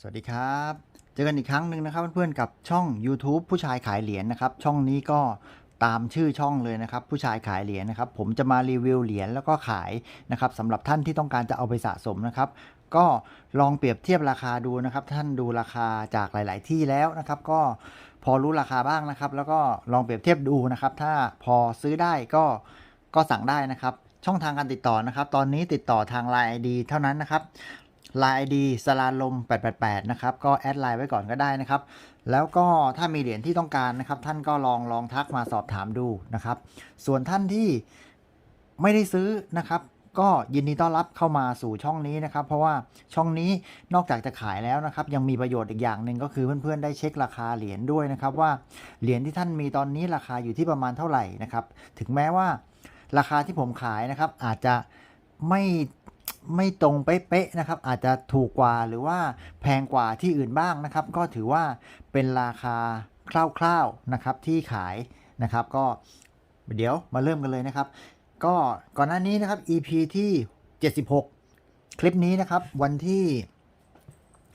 สวัสดีครับ เจอกันอีกครั้งหนึ่งนะครับเพื่อนๆกับช่อง YouTube ผู้ชายขายเหรียญนะครับ ช่องนี้ก็ตามชื่อช่องเลยนะครับ ผู้ชายขายเหรียญนะครับ ผมจะมารีวิวเหรียญแล้วก็ขายนะครับสำหรับท่านที่ต้องการจะเอาไปสะสมนะครับ ก็ลองเปรียบเทียบราคาดูนะครับ ท่านดูราคาจากหลาย ๆ ที่แล้วนะครับ ก็พอรู้ราคาบ้างนะครับ แล้วก็ลองเปรียบเทียบดูนะครับ ถ้าพอซื้อได้ก็ก็สั่งได้นะครับช่องทางการติดต่อนะครับ ตอนนี้ติดต่อทาง Line ID เท่านั้นนะครับ Line ID สลาลม 888 นะครับ ก็แอดไลน์ไว้ก่อนก็ได้นะครับ แล้วก็ถ้ามีเหรียญที่ต้องการนะครับ ท่านก็ลองลองทักมาสอบถามดูนะครับ ส่วนท่านที่ไม่ได้ซื้อนะครับ ก็ยินดีต้อนรับเข้ามาสู่ช่องนี้นะครับ เพราะว่าช่องนี้นอกจากจะขายแล้วนะครับ ยังมีประโยชน์อีกอย่างหนึ่งก็คือเพื่อนๆได้เช็คราคาเหรียญด้วยนะครับ ว่าเหรียญที่ท่านมีตอนนี้ราคาอยู่ที่ประมาณเท่าไหร่นะครับ ถึงแม้ว่าราคาที่ผมขายนะครับอาจจะไม่ ไม่ตรงเป๊ะๆนะครับ อาจจะถูกกว่าหรือว่าแพงกว่าที่อื่นบ้างนะครับ ก็ถือว่าเป็นราคาคร่าวๆนะครับที่ขายนะครับ ก็เดี๋ยวมาเริ่มกันเลยนะครับ ก็ก่อนหน้านี้นะครับ EP ที่ 76 คลิปนี้นะครับ วันที่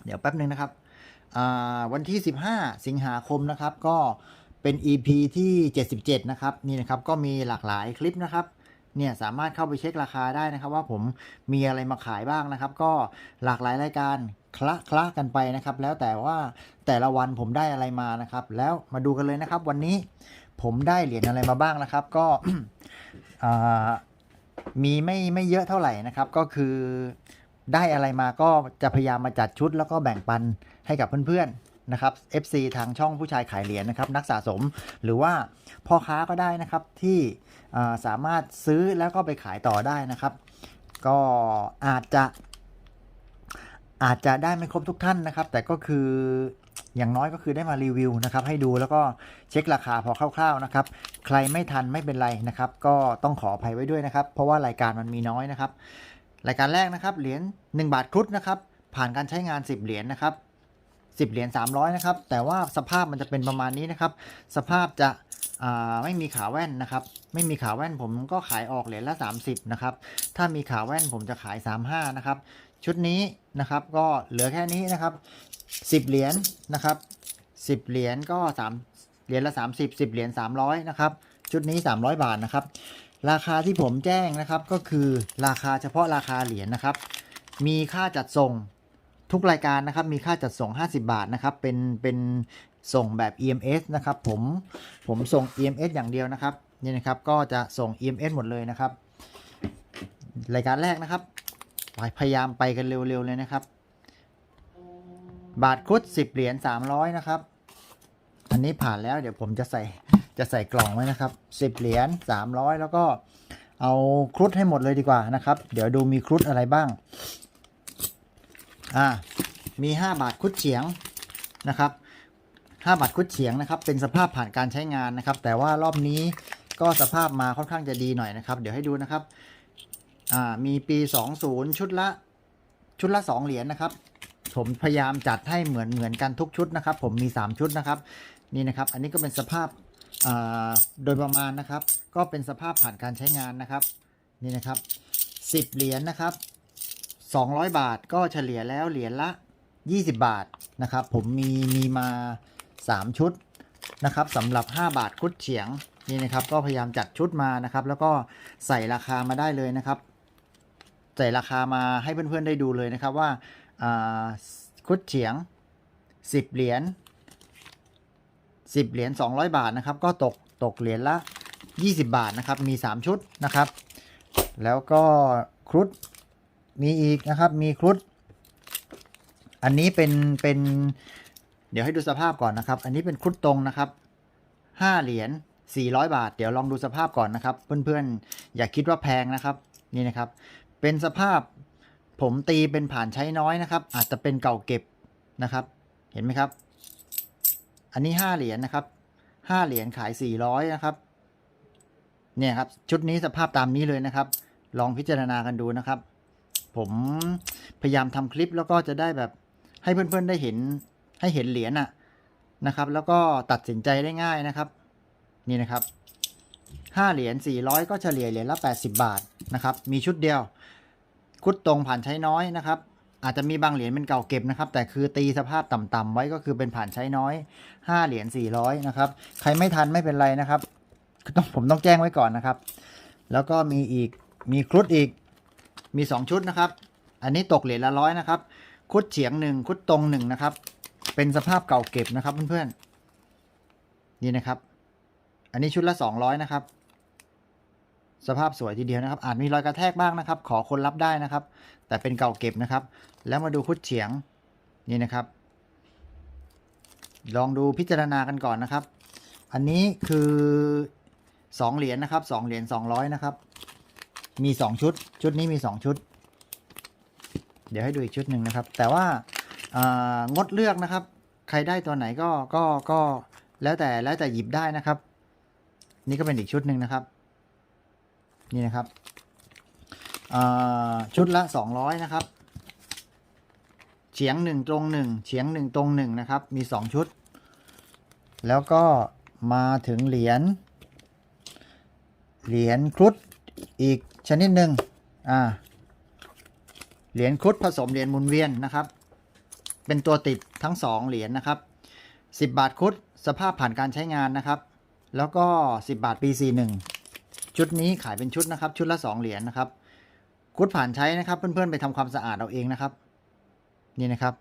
เดี๋ยวแป๊บหนึ่งนะครับวันที่ 15 สิงหาคมนะครับ ก็เป็น EP ที่ 77 นะครับ นี่นะครับก็มีหลากหลายคลิปนะครับ เนี่ยสามารถเข้าไปเช็คราคาได้นะครับ ว่าผมมีอะไรมาขายบ้างนะครับ ก็หลากหลายรายการคละคละกันไปนะครับ แล้วแต่ว่าแต่ละวันผมได้อะไรมานะครับ แล้วมาดูกันเลยนะครับ วันนี้ผมได้เหรียญอะไรมาบ้างนะครับ ก็มีไม่ไม่เยอะเท่าไหร่นะครับ ก็คือได้อะไรมาก็จะพยายามมาจัดชุด แล้วก็แบ่งปันให้กับเพื่อนๆ นะครับ FC ทางช่องผู้ชายขายเหรียญนะครับนักสะสมหรือว่าพ่อค้าก็ได้นะครับที่สามารถซื้อแล้วก็ไปขายต่อได้นะครับ ก็อาจจะอาจจะได้ไม่ครบทุกท่านนะครับ แต่ก็คืออย่างน้อยก็คือได้มารีวิวนะครับ ให้ดูแล้วก็เช็คราคาพอคร่าวๆนะครับ ใครไม่ทันไม่เป็นไรนะครับ ก็ต้องขออภัยไว้ด้วยนะครับ เพราะว่ารายการมันมีน้อยนะครับ รายการแรกนะครับเหรียญ1บาทครุฑนะครับ ผ่านการใช้งาน 10 เหรียญนะครับ 10 เหรียญ300 นะครับ แต่ว่าสภาพมันจะเป็นประมาณนี้นะครับ สภาพจะไม่มีขาแว่นนะครับ ไม่มีขาแว่นผมก็ขายออกเหรียญละ 30 นะครับ ถ้ามีขาแว่นผมจะขาย 35 นะครับ ชุดนี้นะครับก็เหลือแค่นี้นะครับ 10 เหรียญนะครับ 10 เหรียญก็3เหรียญละ 30 10 เหรียญ300 นะครับ ชุดนี้ 300 บาทนะครับ ราคาที่ผมแจ้งนะครับก็คือราคาเฉพาะราคาเหรียญนะครับ มีค่าจัดส่ง ทุกรายการนะครับมีค่าจัดส่ง 50 บาทนะครับเป็นเป็นส่งแบบ EMS นะครับผมผมส่ง EMS อย่างเดียวนะครับนี่นะครับก็จะส่ง EMS หมดเลยนะครับ รายการแรกนะครับพยายามไปกันเร็วๆเลยนะครับ บาทครุด10 เหรียญ300 นะครับ อันนี้ผ่านแล้วเดี๋ยวผมจะใส่จะใส่กล่องไว้นะครับ 10 เหรียญ300 แล้วก็เอาครุฑให้หมดเลยดีกว่านะครับ เดี๋ยวดูมีครุฑอะไรบ้าง อ่ามี 5 บาทคุดเฉียงนะครับ5บาทคุดเฉียงนะครับ เป็นสภาพผ่านการใช้งานนะครับ แต่ว่ารอบนี้ก็สภาพมาค่อนข้างจะดีหน่อยนะครับ เดี๋ยวให้ดูนะครับอ่ามีปี 20 ชุดละชุดละ 2 เหรียญนะครับ ผมพยายามจัดให้เหมือนเหมือนกันทุกชุดนะครับ ผมมี 3 ชุดนะครับนี่นะครับ อันนี้ก็เป็นสภาพาโดยประมาณนะครับ ก็เป็นสภาพผ่านการใช้งานนะครับ นี่นะครับ 10 เหรียญนะครับ 200 บาทก็เฉลี่ยแล้วเหรียญละ 20 บาทนะครับ ผมมีมีมา 3 ชุดนะครับสำหรับ 5 บาทคุดเฉียงนี่นะครับ ก็พยายามจัดชุดมานะครับ แล้วก็ใส่ราคามาได้เลยนะครับ ใส่ราคามาให้เพื่อนๆได้ดูเลยนะครับว่าคุดเฉียง 10 เหรียญ10 เหรียญ200 บาทนะครับ ก็ตกตกเหรียญละ 20 บาทนะครับ มี 3 ชุดนะครับ แล้วก็ครุฑ มีอีกนะครับ มีครุฑอันนี้เป็นเป็น เดี๋ยวให้ดูสภาพก่อนนะครับ อันนี้เป็นครุฑตรงนะครับห้าเหรียญ400บาท เดี๋ยวลองดูสภาพก่อนนะครับ เพื่อนๆ อย่าคิดว่าแพงนะครับ นี่นะครับ เป็นสภาพผมตีเป็นผ่านใช้น้อยนะครับ อาจจะเป็นเก่าเก็บนะครับ เห็นไหมครับ อันนี้ห้าเหรียญนะครับห้าเหรียญขาย400นะครับ เนี่ยครับ ชุดนี้สภาพตามนี้เลยนะครับ ลองพิจารณากันดูนะครับ ผมพยายามทำคลิปแล้วก็จะได้แบบให้เพื่อนๆได้เห็นให้เห็นเหรียญอะนะครับ แล้วก็ตัดสินใจได้ง่ายนะครับ นี่นะครับห้าเหรียญสี่ร้อยก็เฉลี่ยเหรียญละแปดสิบาทนะครับ มีชุดเดียวคุดตรงผ่านใช้น้อยนะครับ อาจจะมีบางเหรียญเป็นเก่าเก็บนะครับ แต่คือตีสภาพต่ำๆไว้ก็คือเป็นผ่านใช้น้อย5เหรียญ400นะครับ ใครไม่ทันไม่เป็นไรนะครับต้องผมต้องแจ้งไว้ก่อนนะครับ แล้วก็มีอีกมีครุฑอีก มี 2 ชุดนะครับ อันนี้ตกเหรียญละร้อยนะครับครุฑเฉียงหนึ่งครุฑตรงหนึ่งนะครับ เป็นสภาพเก่าเก็บนะครับเพื่อนๆ นี่นะครับ อันนี้ชุดละ 200 นะครับ สภาพสวยทีเดียวนะครับ อาจมีรอยกระแทกบ้างนะครับ ขอคนรับได้นะครับ แต่เป็นเก่าเก็บนะครับ แล้วมาดูคุดเฉียง นี่นะครับ ลองดูพิจารณากันก่อนนะครับ อันนี้คือสองเหรียญนะครับสองเหรียญสองร้อยนะครับ มีสองชุด ชุดนี้มีสองชุด เดี๋ยวให้ดูอีกชุดหนึ่งนะครับ แต่ว่างดเลือกนะครับ ใครได้ตัวไหนก็ก็ก็แล้วแต่แล้วแต่หยิบได้นะครับ นี่ก็เป็นอีกชุดหนึ่งนะครับ นี่นะครับชุดละ200นะครับเฉียงหนึ่งตรงหนึ่งเฉียงหนึ่งตรงหนึ่งนะครับ มี2ชุด แล้วก็มาถึงเหรียญเหรียญครุฑ อีกชนิดหนึ่งอ่าเหรียญครุฑผสมเหรียญหมุนเวียนนะครับ เป็นตัวติดทั้ง 2 เหรียญนะครับ 10 บาทครุฑสภาพผ่านการใช้งานนะครับ แล้วก็ 10 บาทปี41ชุดนี้ขายเป็นชุดนะครับ ชุดละ 2 เหรียญนะครับคุดผ่านใช้นะครับ เพื่อนๆไปทำความสะอาดเอาเองนะครับ นี่นะครับ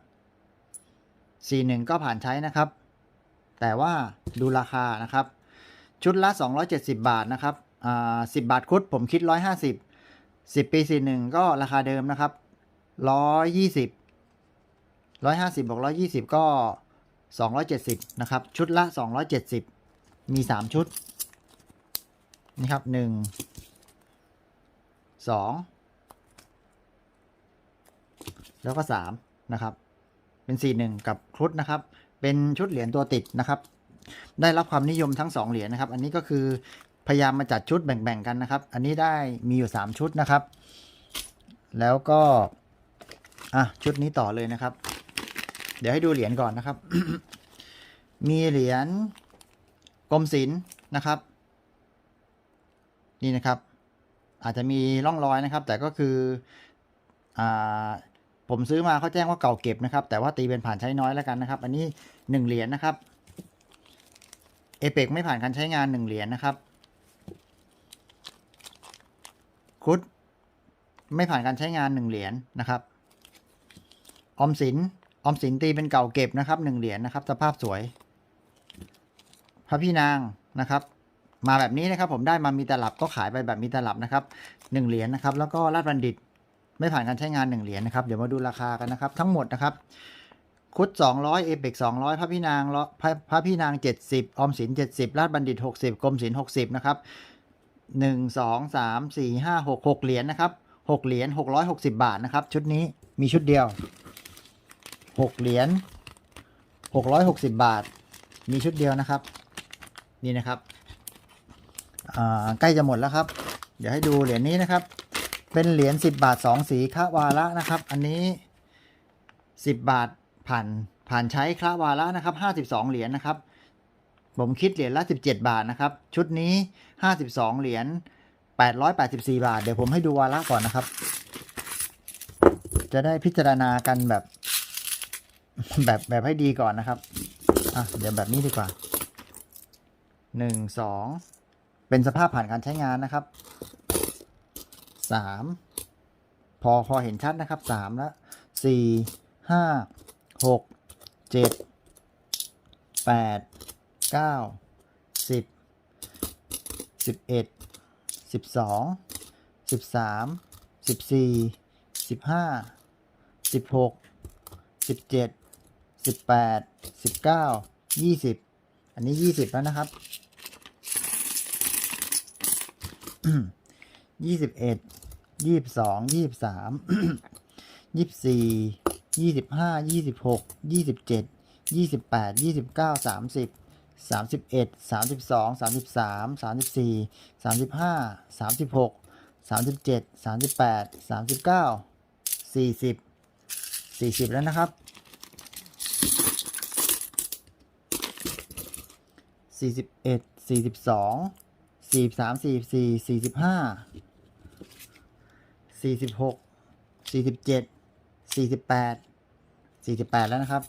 41 ก็ผ่านใช้นะครับ แต่ว่าดูราคานะครับ ชุดละ 270 บาทนะครับ อ่า10บาทคุดผมคิด150 10ปี41ก็ราคาเดิมนะครับ120 150บร้อยห้าสิบบวก120ก็270นะครับ ชุดละ270มี3ชุดนี่ครับหนึ่งสองแล้วก็สามนะครับ เป็นสี่หนึ่งกับครุฑนะครับ เป็นชุดเหรียญตัวติดนะครับ ได้รับความนิยมทั้งสองเหรียญนะครับ อันนี้ก็คือ พยายามมาจัดชุดแบ่งๆกันนะครับ อันนี้ได้มีอยู่สามชุดนะครับ แล้วก็อะชุดนี้ต่อเลยนะครับ เดี๋ยวให้ดูเหรียญก่อนนะครับ มีเหรียญกรมศิลป์นะครับ นี่นะครับ อาจจะมีร่องรอยนะครับ แต่ก็คืออ่าผมซื้อมาเขาแจ้งว่าเก่าเก็บนะครับ แต่ว่าตีเป็นผ่านใช้น้อยแล้วกันนะครับ อันนี้หนึ่งเหรียญนะครับเอเปกไม่ผ่านการใช้งานหนึ่งเหรียญนะครับ คุดไม่ผ่านการใช้งานหนึ่งเหรียญนะครับ ออมสิน ออมสินตีเป็นเก่าเก็บนะครับหนึ่งเหรียญนะครับ สภาพสวย พระพี่นางนะครับ มาแบบนี้นะครับ ผมได้มามีตลับก็ขายไปแบบมีตลับนะครับหนึ่งเหรียญนะครับ แล้วก็ราชบัณฑิตไม่ผ่านการใช้งานหนึ่งเหรียญนะครับ เดี๋ยวมาดูราคากันนะครับ ทั้งหมดนะครับ คุด200เอเปก200 พระพี่นางพระพระพี่นาง 70 ออมสิน 70 ราชบัณฑิต 60 กรมศิลป์60 นะครับ 1 2 3 4 5 6 6เหรียญนะครับ6เหรียญ660บาทนะครับ ชุดนี้มีชุดเดียว6เหรียญ660บาท มีชุดเดียวนะครับ นี่นะครับใกล้จะหมดแล้วครับ เดี๋ยวให้ดูเหรียญนี้นะครับ เป็นเหรียญ10บาท2สีคะวาระนะครับ อันนี้10บาทผ่านผ่านใช้คะวาระนะครับ52เหรียญนะครับ ผมคิดเหรียญละ 17 บาทนะครับ ชุดนี้ 52 เหรียญ 884 บาท เดี๋ยวผมให้ดูวาระก่อนนะครับ จะได้พิจารณากันแบบ แบบแบบให้ดีก่อนนะครับ อะ เดี๋ยวแบบนี้ดีกว่าหนึ่งสองเป็นสภาพผ่านการใช้งานนะครับสามพอพอเห็นชัดนะครับสามแล้วสี่ห้าหก เก้าสิบสิบเอ็ดสิบสองสิบสามสิบสี่สิบห้าสิบหกสิบเจ็ดสิบแปดสิบเก้ายี่สิบอันนี้ยี่สิบแล้วนะครับยี่สิบเอ็ดยี่สิบสองยี่สิบสามยี่สิบสี่ยี่สิบห้ายี่สิบหกยี่สิบเจ็ดยี่สิบแปดยี่สิบเก้าสามสิบ สามสิบเอ็ดสามสิบสองสามสิบสามสามสิบสี่สามสิบห้าสามสิบหกสามสิบเจ็ดสามสิบแปดสามสิบเก้าสี่สิบสี่สิบแล้วนะครับสี่สิบเอ็ดสี่สิบสองสี่สามสี่สี่สี่สิบห้าสี่สิบหกสี่สิบเจ็ดสี่สิบแปดสี่สิบแปดแล้วนะครับ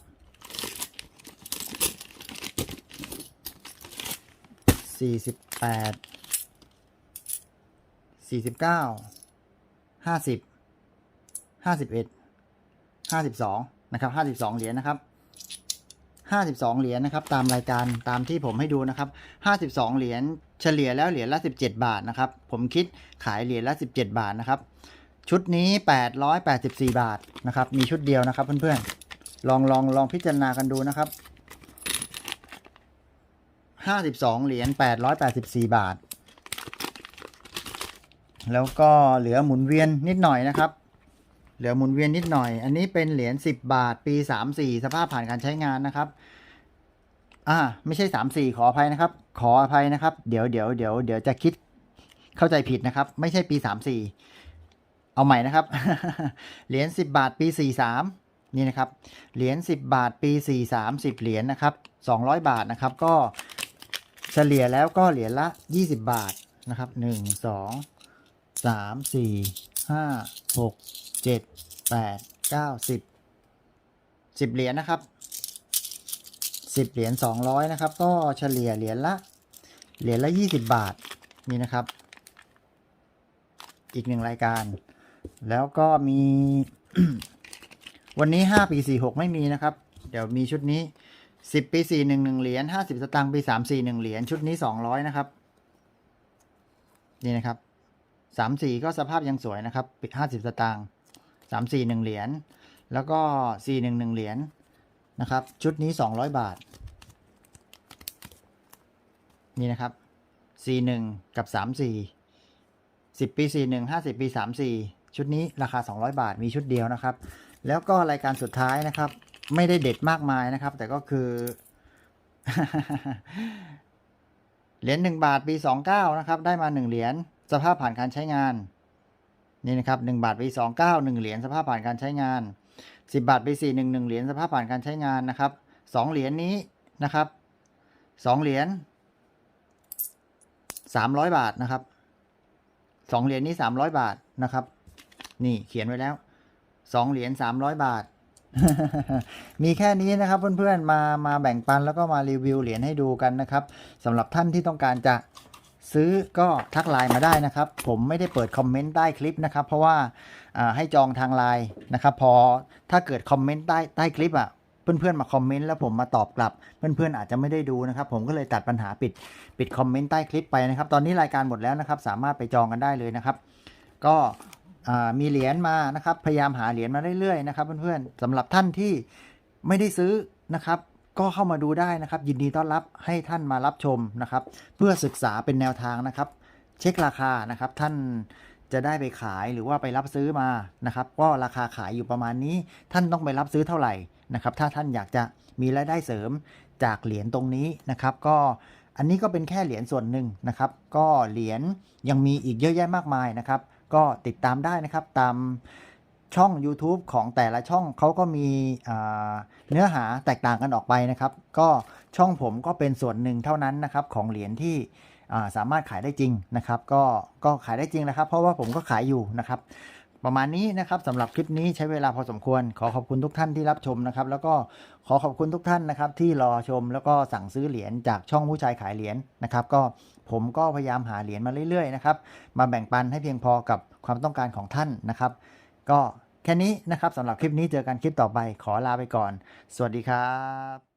สี่สิบแปดสี่สิบเก้าห้าสิบห้าสิบเอ็ดห้าสิบสองนะครับห้าสิบสองเหรียญนะครับห้าสิบสองเหรียญนะครับ ตามรายการตามที่ผมให้ดูนะครับห้าสิบสองเหรียญเฉลี่ยแล้วเหรียญละสิบเจ็ดบาทนะครับ ผมคิดขายเหรียญละสิบเจ็ดบาทนะครับ ชุดนี้884บาทนะครับ มีชุดเดียวนะครับเพื่อนๆลองลองลองพิจารณากันดูนะครับ 52เหรียญ884บาท แล้วก็เหลือหมุนเวียนนิดหน่อยนะครับ เหลือหมุนเวียนนิดหน่อย อันนี้เป็นเหรียญ10บาทปี34สภาพผ่านการใช้งานนะครับ อ่า ไม่ใช่34ขออภัยนะครับ ขออภัยนะครับ เดี๋ยวเดี๋ยวเดี๋ยวเดี๋ยวจะคิดเข้าใจผิดนะครับ ไม่ใช่ปี34เอาใหม่นะครับ เหรียญ10 บาทปี 43 นี่นะครับ เหรียญ10 บาทปี 43 10 เหรียญนะครับ 200 บาทนะครับ ก็ เฉลี่ยแล้วก็เหรียญละ 20 บาทนะครับ 1 2 3 4 5 6 7 8 9 10 10 เหรียญนะครับ 10 เหรียญ200 นะครับ ก็เฉลี่ยเหรียญละเหรียญละ 20 บาทนี่นะครับ อีกหนึ่งรายการ แล้วก็มี วันนี้ 5 ปี 46 ไม่มีนะครับ เดี๋ยวมีชุดนี้ สิบปีสี่หนึ่งหนึ่งเหรียญห้าสิบสตางค์ปีสามสี่หนึ่งเหรียญชุดนี้สองร้อยนะครับ นี่นะครับสามสี่ก็สภาพยังสวยนะครับปิดห้าสิบสตางค์สามสี่หนึ่งเหรียญแล้วก็สี่หนึ่งหนึ่งเหรียญนะครับ ชุดนี้สองร้อยบาท นี่นะครับสี่หนึ่งกับสามสี่สิบปีสี่หนึ่งห้าสิบปีสามสี่ชุดนี้ราคาสองร้อยบาทมีชุดเดียวนะครับ แล้วก็รายการสุดท้ายนะครับ ไม่ได้เด็ดมากมายนะครับ แต่ก็คือ เหรียญ1บาทปี29นะครับ ได้มา1เหรียญสภาพผ่านการใช้งาน นี่นะครับ1บาทปี29 1เหรียญสภาพผ่านการใช้งาน10บาทปี41 1เหรียญสภาพผ่านการใช้งานนะครับ2เหรียญนี้นะครับ2เหรียญ300บาทนะครับสองเหรียญนี้สามร้อยบาทนะครับ นี่เขียนไว้แล้วสองเหรียญสามร้อยบาท มีแค่นี้นะครับเพื่อนๆมามาแบ่งปันแล้วก็มารีวิวเหรียญให้ดูกันนะครับสำหรับท่านที่ต้องการจะซื้อก็ทักไลน์มาได้นะครับ ผมไม่ได้เปิดคอมเมนต์ใต้คลิปนะครับ เพราะว่าาให้จองทางไลน์นะครับ พอถ้าเกิดคอมเมนต์ใต้ใต้คลิปอะเพื่อนๆมาคอมเมนต์แล้วผมมาตอบกลับ เพื่อนๆอาจจะไม่ได้ดูนะครับ ผมก็เลยตัดปัญหาปิดปิดคอมเมนต์ใต้คลิปไปนะครับ ตอนนี้รายการหมดแล้วนะครับ สามารถไปจองกันได้เลยนะครับ ก็ มีเหรียญมานะครับ พยายามหาเหรียญมาเรื่อยๆนะครับเพื่อนๆสำหรับท่านที่ไม่ได้ซื้อนะครับ ก็เข้ามาดูได้นะครับ ยินดีต้อนรับให้ท่านมารับชมนะครับ เพื่อศึกษาเป็นแนวทางนะครับ เช็คราคานะครับท่านจะได้ไปขายหรือว่าไปรับซื้อมานะครับ ก็ราคาขายอยู่ประมาณนี้ ท่านต้องไปรับซื้อเท่าไหร่นะครับ ถ้าท่านอยากจะมีรายได้เสริมจากเหรียญตรงนี้นะครับ ก็อันนี้ก็เป็นแค่เหรียญส่วนหนึ่งนะครับ ก็เหรียญยังมีอีกเยอะแยะมากมายนะครับ ก็ติดตามได้นะครับตามช่อง YouTube ของแต่ละช่องเขาก็มีเนื้อหาแตกต่างกันออกไปนะครับ ก็ช่องผมก็เป็นส่วนหนึ่งเท่านั้นนะครับของเหรียญที่สามารถขายได้จริงนะครับ ก็ก็ขายได้จริงนะครับ เพราะว่าผมก็ขายอยู่นะครับ ประมาณนี้นะครับสำหรับคลิปนี้ใช้เวลาพอสมควร ขอขอบคุณทุกท่านที่รับชมนะครับ แล้วก็ขอขอบคุณทุกท่านนะครับ ที่รอชมแล้วก็สั่งซื้อเหรียญจากช่องผู้ชายขายเหรียญนะครับ ก็ผมก็พยายามหาเหรียญมาเรื่อยๆนะครับมาแบ่งปันให้เพียงพอกับความต้องการของท่านนะครับ ก็แค่นี้นะครับสำหรับคลิปนี้เจอกันคลิปต่อไป ขอลาไปก่อน สวัสดีครับ